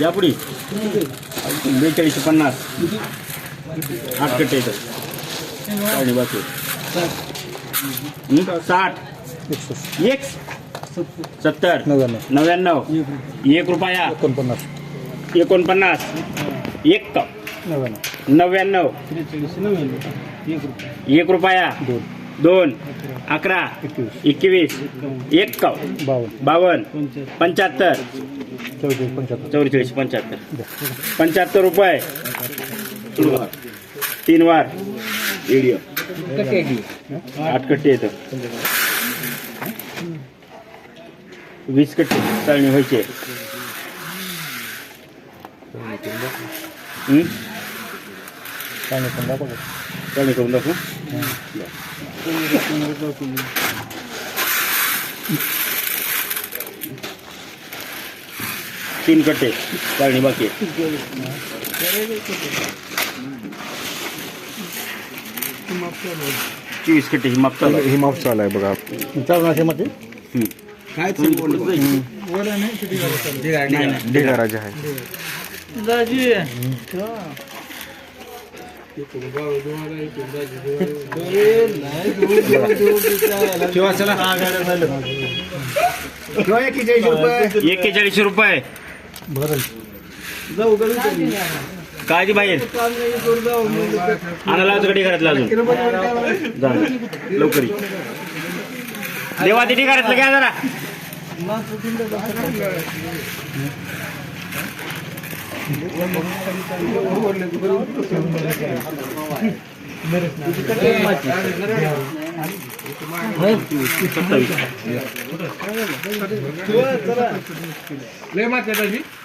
या पुढे बेचाळीसशे पन्नास. आठ कट्टे येतं चाळणी बाकी हं? साठ. एक. सत्तर. नव्याण्णव. एक रुपया. एकोणपन्नास. एकोणपन्नास. एक नव्याण्णव. नव्याण्णव. एक रुपया. दोन. दोन अकरा एकवीस एक बावन्न पंच्याहत्तर. चौवेचाळीस पंच्याहत्तर. पंच्याहत्तर रुपये. तीन वार. व्हिडिओ आठ कट्टे येतं. वीस कट्टे चालणी व्हायचे? चाळणी पण दाखवा. चालणी करून दाखवू? तीन कट्टे चालणी बाकी आहे. चोवीस कट्टे ही। मागचा ही माप चालू आहे? बघा चालणार मध्ये ढिगा आहे एक्केचाळीसशे रुपये. काळजी बाहेर आणायला तुझ्या घरातला अजून? जा लवकर देवा तिथे घरातलं घ्या जरा.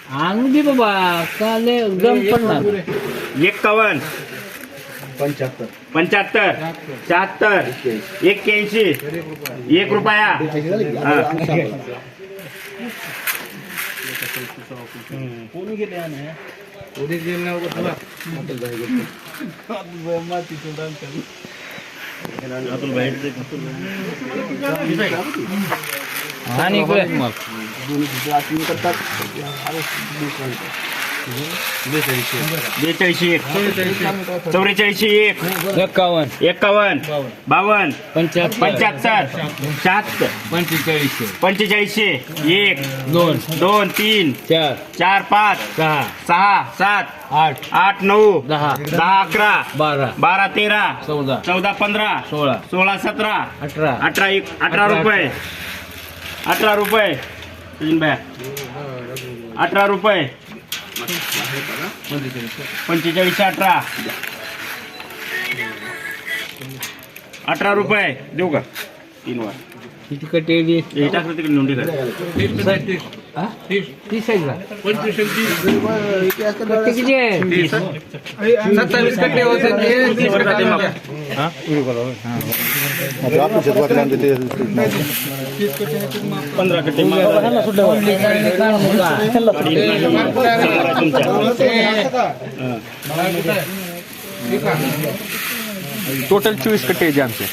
आणून दे बाबा काल एकदम पडणार एक्कावन्न पंच्याहत्तर. शहात्तर. एक्क्याऐंशी. एक रुपया. हा. कोणी गेले आणि कोणीच गेले नाही होतं तुला अतुल भाई गेले अतुल भाई अम्मा तिथून राम करू अतुल भाई आणि इकडे मग दोन्ही करतात बेचाळीसशे एक. चौवेचाळीसशे एक. एक्कावन्न एक्कावन्न बावन्न पंच्याहत्तर. शहात्तर. पंचेचाळीसशे. पंचेचाळीसशे एक. दोन. दोन तीन. चार. चार पाच. सहा. सहा सात. आठ. आठ नऊ. दहा. दहा अकरा. बारा. बारा तेरा. चौदा. चौदा पंधरा. सोळा. सोळा सतरा. अठरा. अठरा एक अठरा रुपये. अठरा. रुपये. सचिन अठरा रुपये पंचेचाळीसशे अठरा अठरा रुपये देऊ का तीन वार किती कटे हे टाकलं तिकडे नोंदी कर हा? तीस आहे का कट्टे किती आहे सत्तावीस कट्टे होते ते पंधरा कट्टे टोटल चोवीस कट्टे आहे आमचे.